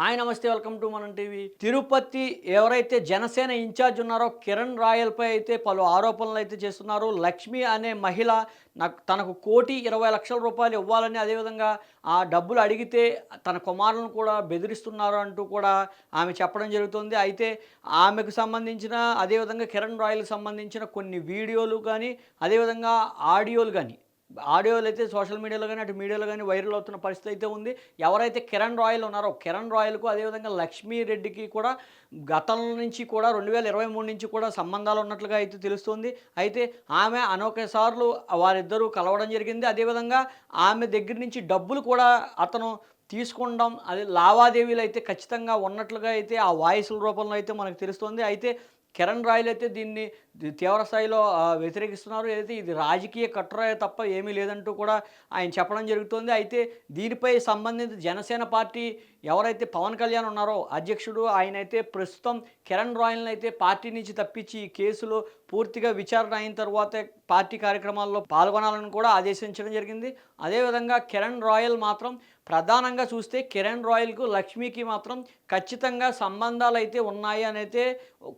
Hi namaste welcome to Manam TV. Tirupati ఎవరైతే Janasena incharge ఉన్నారో కిరణ్ రాయల్పై అయితే పలు ఆరోపణలు అయితే చేస్తున్నారు. లక్ష్మి అనే మహిళ నాకు తనకు కోటి ఇరవై లక్షల రూపాయలు ఇవ్వాలని అదేవిధంగా ఆ డబ్బులు అడిగితే తన కుమారులను కూడా బెదిరిస్తున్నారు అంటూ కూడా ఆమె చెప్పడం జరుగుతుంది. అయితే ఆమెకు సంబంధించిన అదేవిధంగా కిరణ్ రాయల్కి సంబంధించిన కొన్ని వీడియోలు కానీ అదేవిధంగా ఆడియోలు కానీ ఆడియోలు అయితే సోషల్ మీడియాలో కానీ అటు మీడియాలో కానీ వైరల్ అవుతున్న పరిస్థితి అయితే ఉంది. ఎవరైతే కిరణ్ రాయల్ ఉన్నారో కిరణ్ రాయల్కు అదేవిధంగా లక్ష్మీ రెడ్డికి కూడా గతం నుంచి కూడా రెండు వేల ఇరవై మూడు నుంచి కూడా సంబంధాలు ఉన్నట్లుగా అయితే తెలుస్తుంది. అయితే ఆమె అనేక సార్లు వారిద్దరూ కలవడం జరిగింది. అదేవిధంగా ఆమె దగ్గర నుంచి డబ్బులు కూడా అతను తీసుకుంటాం అది లావాదేవీలు అయితే ఖచ్చితంగా ఉన్నట్లుగా అయితే ఆ వాయిస్ల రూపంలో అయితే మనకు తెలుస్తుంది. అయితే కిరణ్ రాయల్ అయితే దీన్ని తీవ్రస్థాయిలో తీవ్ర స్థాయిలో వ్యతిరేకిస్తున్నారు. ఏదైతే ఇది రాజకీయ కట్టురాయ తప్ప ఏమీ లేదంటూ కూడా ఆయన చెప్పడం జరుగుతుంది. అయితే దీనిపై సంబంధిత జనసేన పార్టీ ఎవరైతే పవన్ కళ్యాణ్ ఉన్నారో అధ్యక్షుడు ఆయన అయితే ప్రస్తుతం కిరణ్ రాయల్ని అయితే పార్టీ నుంచి తప్పించి ఈ కేసులో పూర్తిగా విచారణ అయిన తర్వాత పార్టీ కార్యక్రమాల్లో పాల్గొనాలని కూడా ఆదేశించడం జరిగింది. అదేవిధంగా కిరణ్ రాయల్ మాత్రం ప్రధానంగా చూస్తే కిరణ్ రాయల్కు లక్ష్మికి మాత్రం ఖచ్చితంగా సంబంధాలు అయితే ఉన్నాయి అని అయితే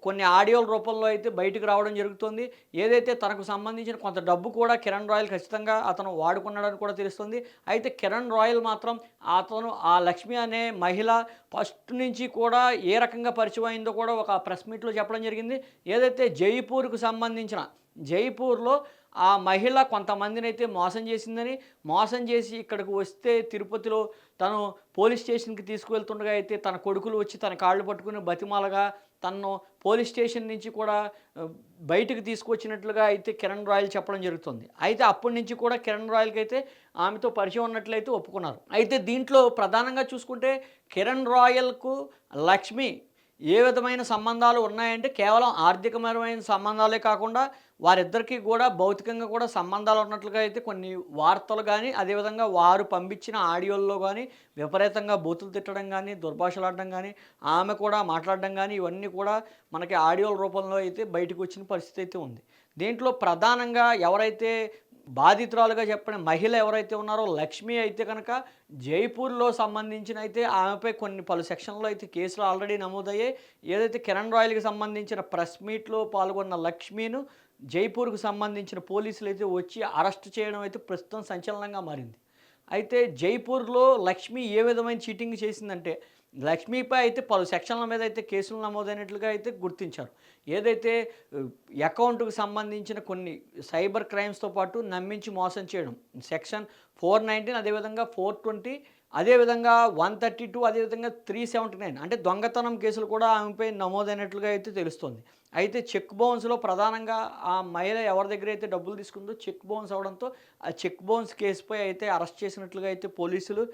కొన్ని ఆడియోల రూపంలో అయితే బయటకు రావడం జరుగుతుంది. ఏదైతే తనకు సంబంధించిన కొంత డబ్బు కూడా కిరణ్ రాయల్ ఖచ్చితంగా అతను వాడుకున్నాడని కూడా తెలుస్తుంది. అయితే కిరణ్ రాయల్ మాత్రం అతను ఆ లక్ష్మి అనే మహిళ ఫస్ట్ నుంచి కూడా ఏ రకంగా పరిచయం అయిందో కూడా ఒక ప్రెస్ మీట్లో చెప్పడం జరిగింది. ఏదైతే జైపూర్కు సంబంధించిన జైపూర్లో ఆ మహిళ కొంతమందిని అయితే మోసం చేసిందని మోసం చేసి ఇక్కడికి వస్తే తిరుపతిలో తను పోలీస్ స్టేషన్కి తీసుకువెళ్తుండగా అయితే తన కొడుకులు వచ్చి తన కాళ్ళు పట్టుకుని బతిమాలగా తను పోలీస్ స్టేషన్ నుంచి కూడా బయటకు తీసుకొచ్చినట్లుగా అయితే కిరణ్ రాయల్ చెప్పడం జరుగుతుంది. అయితే అప్పటి నుంచి కూడా కిరణ్ రాయల్కి అయితే ఆమెతో పరిచయం ఉన్నట్లయితే ఒప్పుకున్నారు. అయితే దీంట్లో ప్రధానంగా చూసుకుంటే కిరణ్ రాయల్కు లక్ష్మి ఏ విధమైన సంబంధాలు ఉన్నాయంటే కేవలం ఆర్థికపరమైన సంబంధాలే కాకుండా వారిద్దరికీ కూడా భౌతికంగా కూడా సంబంధాలు ఉన్నట్లుగా అయితే కొన్ని వార్తలు కానీ అదేవిధంగా వారు పంపించిన ఆడియోల్లో కానీ విపరీతంగా బూతులు తిట్టడం కానీ దుర్భాషలాడడం కానీ ఆమె కూడా మాట్లాడడం కానీ ఇవన్నీ కూడా మనకి ఆడియోల రూపంలో అయితే బయటకు వచ్చిన పరిస్థితి అయితే ఉంది. దీంట్లో ప్రధానంగా ఎవరైతే బాధితురాలుగా చెప్పిన మహిళ ఎవరైతే ఉన్నారో లక్ష్మి అయితే కనుక జైపూర్లో సంబంధించిన అయితే ఆమెపై కొన్ని పలు సెక్షన్లో అయితే కేసులు ఆల్రెడీ నమోదయ్యాయి. ఏదైతే కిరణ్ రాయల్కి సంబంధించిన ప్రెస్ మీట్లో పాల్గొన్న లక్ష్మిను జైపూర్కు సంబంధించిన పోలీసులు అయితే వచ్చి అరెస్ట్ చేయడం అయితే ప్రస్తుతం సంచలనంగా మారింది. అయితే జైపూర్లో లక్ష్మి ఏ విధమైన చీటింగ్ చేసిందంటే లక్ష్మీపై అయితే పలు సెక్షన్ల మీద అయితే కేసులు నమోదైనట్లుగా అయితే గుర్తించారు. ఏదైతే అకౌంట్కు సంబంధించిన కొన్ని సైబర్ క్రైమ్స్తో పాటు నమ్మించి మోసం చేయడం సెక్షన్ ఫోర్ నైన్టీన్ అదేవిధంగా ఫోర్ ట్వంటీ అదేవిధంగా వన్ థర్టీ టూ అదేవిధంగా త్రీ సెవెంటీ నైన్ అంటే దొంగతనం కేసులు కూడా ఆమెపై నమోదైనట్లుగా అయితే తెలుస్తుంది. అయితే చెక్ బౌన్స్లో ప్రధానంగా ఆ మహిళ ఎవరి దగ్గర అయితే డబ్బులు తీసుకుందో చెక్ బౌన్స్ అవడంతో ఆ చెక్ బౌన్స్ కేసుపై అయితే అరెస్ట్ చేసినట్లుగా అయితే పోలీసులు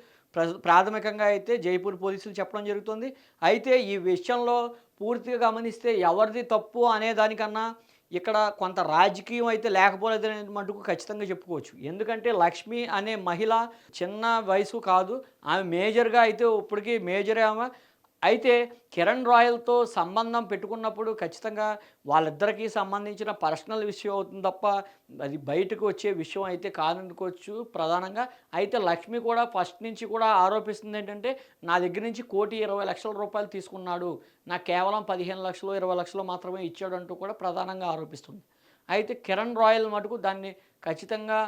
ప్రాథమికంగా అయితే జైపూర్ పోలీసులు చెప్పడం జరుగుతుంది. అయితే ఈ విషయంలో పూర్తిగా గమనిస్తే ఎవరిది తప్పు అనే దానికన్నా ఇక్కడ కొంత రాజకీయం అయితే లేకపోలేదనే మటుకు ఖచ్చితంగా చెప్పుకోవచ్చు. ఎందుకంటే లక్ష్మి అనే మహిళ చిన్న వయసు కాదు. ఆమె మేజర్గా అయితే ఇప్పటికీ మేజర్ ఆమె. అయితే కిరణ్ రాయల్తో సంబంధం పెట్టుకున్నప్పుడు ఖచ్చితంగా వాళ్ళిద్దరికీ సంబంధించిన పర్సనల్ విషయం అవుతుంది తప్ప అది బయటకు వచ్చే విషయం అయితే కాదనుకోవచ్చు ప్రధానంగా. అయితే లక్ష్మి కూడా ఫస్ట్ నుంచి కూడా ఆరోపిస్తుంది ఏంటంటే నా దగ్గర నుంచి కోటి ఇరవై లక్షల రూపాయలు తీసుకున్నాడు. నాకు కేవలం పదిహేను లక్షలు ఇరవై లక్షలు మాత్రమే ఇచ్చాడు అంటూ కూడా ప్రధానంగా ఆరోపిస్తుంది. అయితే కిరణ్ రాయల్ మటుకు దాన్ని ఖచ్చితంగా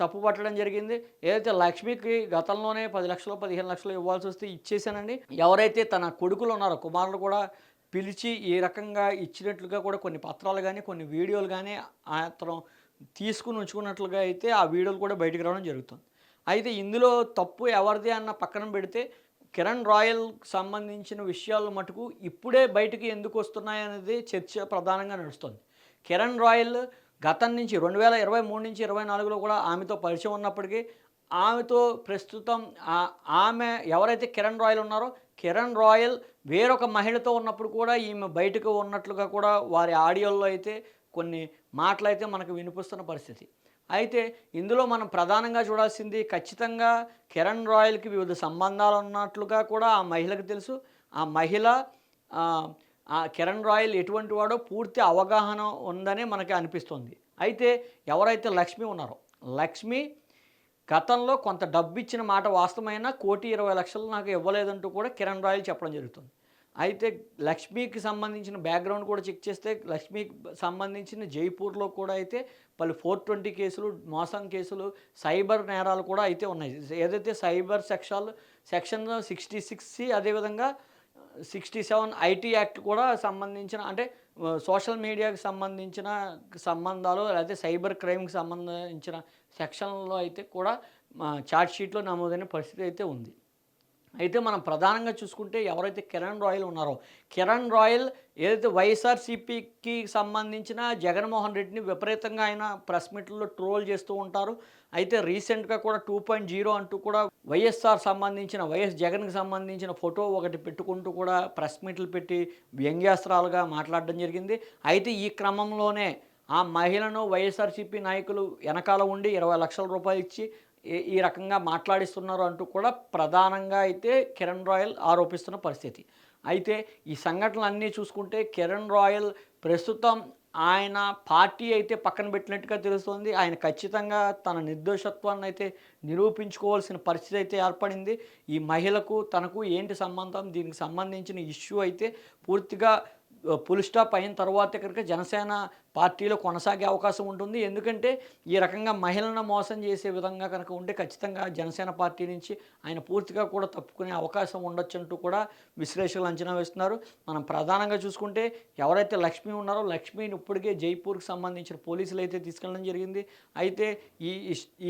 తప్పు పట్టడం జరిగింది. ఏదైతే లక్ష్మికి గతంలోనే పది లక్షలు పదిహేను లక్షలు ఇవ్వాల్సి వస్తే ఇచ్చేసానండి ఎవరైతే తన కొడుకులు ఉన్నారో కుమారులు కూడా పిలిచి ఈ రకంగా ఇచ్చినట్లుగా కూడా కొన్ని పత్రాలు కానీ కొన్ని వీడియోలు కానీ అతను తీసుకుని ఉంచుకున్నట్లుగా అయితే ఆ వీడియోలు కూడా బయటకు రావడం జరుగుతుంది. అయితే ఇందులో తప్పు ఎవరిది అన్న పక్కన పెడితే కిరణ్ రాయల్ సంబంధించిన విషయాలు మటుకు ఇప్పుడే బయటికి ఎందుకు వస్తున్నాయి అనేది చర్చ ప్రధానంగా నడుస్తుంది. కిరణ్ రాయల్ గతం నుంచి రెండు వేల ఇరవై మూడు నుంచి ఇరవై నాలుగులో కూడా ఆమెతో పరిచయం ఉన్నప్పటికీ ఆమెతో ప్రస్తుతం ఆమె ఎవరైతే కిరణ్ రాయల్ ఉన్నారో కిరణ్ రాయల్ వేరొక మహిళతో ఉన్నప్పుడు కూడా ఈమె బయటకు ఉన్నట్లుగా కూడా వారి ఆడియోల్లో అయితే కొన్ని మాటలైతే మనకు వినిపిస్తున్న పరిస్థితి. అయితే ఇందులో మనం ప్రధానంగా చూడాల్సింది ఖచ్చితంగా కిరణ్ రాయల్కి వివిధ సంబంధాలు ఉన్నట్లుగా కూడా ఆ మహిళకు తెలుసు. ఆ మహిళ ఆ, కిరణ్ రాయల్ ఎటువంటి వాడో పూర్తి అవగాహన ఉందని మనకి అనిపిస్తుంది. అయితే ఎవరైతే లక్ష్మి ఉన్నారో లక్ష్మి గతంలో కొంత డబ్బు ఇచ్చిన మాట వాస్తవమైన కోటి ఇరవై లక్షలు నాకు ఇవ్వలేదంటూ కూడా కిరణ్ రాయల్ చెప్పడం జరుగుతుంది. అయితే లక్ష్మికి సంబంధించిన బ్యాక్గ్రౌండ్ కూడా చెక్ చేస్తే లక్ష్మికి సంబంధించిన జైపూర్లో కూడా అయితే పలు ఫోర్ ట్వంటీ కేసులు మోసం కేసులు సైబర్ నేరాలు కూడా అయితే ఉన్నాయి. ఏదైతే cyber section section sixty six అదేవిధంగా సిక్స్టీ సెవెన్ ఐటీ యాక్ట్ కూడా సంబంధించిన అంటే సోషల్ మీడియాకి సంబంధించిన సంబంధాలు లేకపోతే సైబర్ క్రైమ్కి సంబంధించిన సెక్షన్లో అయితే కూడా ఛార్జ్ షీట్లో నమోదైన పరిస్థితి అయితే ఉంది. అయితే మనం ప్రధానంగా చూసుకుంటే ఎవరైతే కిరణ్ రాయల్ ఉన్నారో కిరణ్ రాయల్ ఏదైతే వైఎస్ఆర్సీపీకి సంబంధించిన జగన్మోహన్ రెడ్డిని విపరీతంగా ఆయన ప్రెస్ మీట్లలో ట్రోల్ చేస్తూ ఉంటారు. అయితే రీసెంట్గా కూడా టూ పాయింట్ జీరో అంటూ కూడా వైఎస్ఆర్ సంబంధించిన వైఎస్ జగన్కి సంబంధించిన ఫోటో ఒకటి పెట్టుకుంటూ కూడా ప్రెస్ మీట్లు పెట్టి వ్యంగ్యాస్త్రాలుగా మాట్లాడడం జరిగింది. అయితే ఈ క్రమంలోనే ఆ మహిళను వైఎస్ఆర్సీపీ నాయకులు వెనకాల ఉండి ఇరవై లక్షల రూపాయలు ఇచ్చి ఈ- రకంగా మాట్లాడిస్తున్నారు అంటూ కూడా ప్రధానంగా అయితే కిరణ్ రాయల్ ఆరోపిస్తున్న పరిస్థితి. అయితే ఈ సంఘటనలు అన్నీ చూసుకుంటే కిరణ్ రాయల్ ప్రస్తుతం ఆయన పార్టీ అయితే పక్కన పెట్టినట్టుగా తెలుస్తోంది. ఆయన ఖచ్చితంగా తన నిర్దోషత్వాన్ని అయితే నిరూపించుకోవాల్సిన పరిస్థితి అయితే ఏర్పడింది. ఈ మహిళకు తనకు ఏంటి సంబంధం? దీనికి సంబంధించిన ఇష్యూ అయితే పూర్తిగా పులిస్టాప్ అయిన తర్వాత కనుక జనసేన పార్టీలో కొనసాగే అవకాశం ఉంటుంది. ఎందుకంటే ఈ రకంగా మహిళలను మోసం చేసే విధంగా కనుక ఉంటే ఖచ్చితంగా జనసేన పార్టీ నుంచి ఆయన పూర్తిగా కూడా తప్పుకునే అవకాశం ఉండొచ్చంటూ కూడా విశ్లేషకులు అంచనా వేస్తున్నారు. మనం ప్రధానంగా చూసుకుంటే ఎవరైతే లక్ష్మి ఉన్నారో లక్ష్మిని ఇప్పటికే జైపూర్కి సంబంధించిన పోలీసులు అయితే తీసుకెళ్ళడం జరిగింది. అయితే ఈ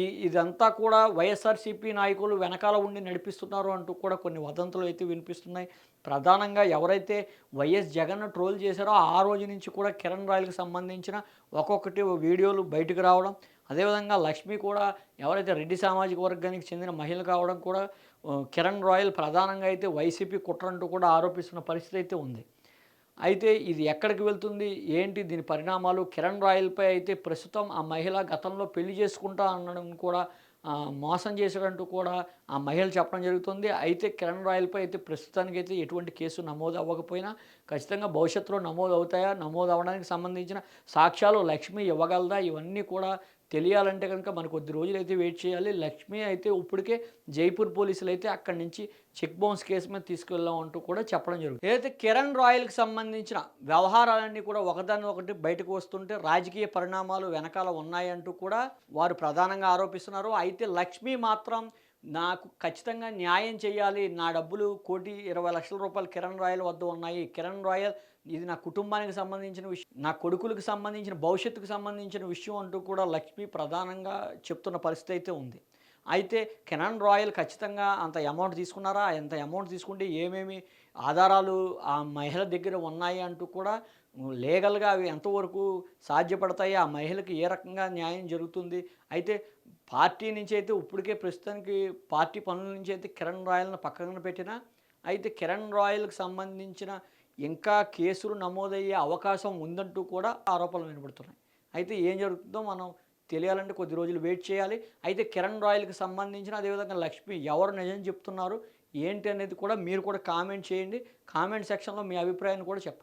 ఈ ఇదంతా కూడా వైఎస్ఆర్సీపీ నాయకులు వెనకాల ఉండి నడిపిస్తున్నారు అంటూ కూడా కొన్ని వదంతులు అయితే వినిపిస్తున్నాయి. ప్రధానంగా ఎవరైతే వైఎస్ జగన్ ట్రోల్ చేశారో ఆ రోజు నుంచి కూడా కిరణ్ రాయల్కి సంబంధించిన ఒక్కొక్కటి వీడియోలు బయటకు రావడం అదేవిధంగా లక్ష్మి కూడా ఎవరైతే రెడ్డి సామాజిక వర్గానికి చెందిన మహిళ కావడం కూడా కిరణ్ రాయల్ ప్రధానంగా అయితే వైసీపీ కుట్రంటూ కూడా ఆరోపిస్తున్న పరిస్థితి అయితే ఉంది. అయితే ఇది ఎక్కడికి వెళ్తుంది? ఏంటి దీని పరిణామాలు? కిరణ్ రాయల్పై అయితే ప్రస్తుతం ఆ మహిళ గతంలో పెళ్ళి చేసుకుంటా అనడం కూడా మోసం చేశాడంటూ కూడా ఆ మహిళ చెప్పడం జరుగుతుంది. అయితే కిరణ్ రాయల్పై అయితే ప్రస్తుతానికి అయితే ఎటువంటి కేసు నమోదు అవ్వకపోయినా ఖచ్చితంగా భవిష్యత్తులో నమోదు అవుతాయా నమోదు అవ్వడానికి సంబంధించిన సాక్ష్యాలు లక్ష్మి ఇవ్వగలదా? ఇవన్నీ కూడా తెలియాలంటే కనుక మనకు కొద్ది రోజులు అయితే వెయిట్ చేయాలి. లక్ష్మి అయితే ఇప్పటికే జైపూర్ పోలీసులు అయితే అక్కడి నుంచి చెక్ బౌన్స్ కేసు మీద తీసుకెళ్ళాం అంటూ కూడా చెప్పడం జరుగుతుంది. ఏదైతే కిరణ్ రాయల్కి సంబంధించిన వ్యవహారాలన్నీ కూడా ఒకదాని ఒకటి బయటకు వస్తుంటే రాజకీయ పరిణామాలు వెనకాల ఉన్నాయంటూ కూడా వారు ప్రధానంగా ఆరోపిస్తున్నారు. అయితే లక్ష్మి మాత్రం నాకు ఖచ్చితంగా న్యాయం చేయాలి. నా డబ్బులు కోటి ఇరవై లక్షల రూపాయలు కిరణ్ రాయల్ వద్ద ఉన్నాయి. కిరణ్ రాయల్ ఇది నా కుటుంబానికి సంబంధించిన విషయం నా కొడుకులకు సంబంధించిన భవిష్యత్తుకు సంబంధించిన విషయం అంటూ కూడా లక్ష్మి ప్రధానంగా చెప్తున్న పరిస్థితి అయితే ఉంది. అయితే కెనాన్ రాయల్ ఖచ్చితంగా అంత అమౌంట్ తీసుకున్నారా? ఎంత అమౌంట్ తీసుకుంటే ఏమేమి ఆధారాలు ఆ మహిళ దగ్గర ఉన్నాయి అంటూ కూడా లీగల్గా అవి ఎంతవరకు సాధ్యపడతాయి ఆ మహిళకి ఏ రకంగా న్యాయం జరుగుతుంది? అయితే పార్టీ నుంచి అయితే ఇప్పటికే ప్రస్తుతానికి పార్టీ పనుల నుంచి అయితే కిరణ్ రాయల్ని పక్కన పెట్టినా అయితే కిరణ్ రాయల్కి సంబంధించిన ఇంకా కేసులు నమోదయ్యే అవకాశం ఉందంటూ కూడా ఆరోపణలు వినబడుతున్నాయి అయితే ఏం జరుగుతుందో మనం తెలియాలంటే కొద్ది రోజులు వెయిట్ చేయాలి. అయితే కిరణ్ రాయల్కి సంబంధించిన అదేవిధంగా లక్ష్మి ఎవరు నిజం చెప్తున్నారు ఏంటి అనేది కూడా మీరు కూడా కామెంట్ చేయండి. కామెంట్ సెక్షన్లో మీ అభిప్రాయాన్ని కూడా చెప్పండి.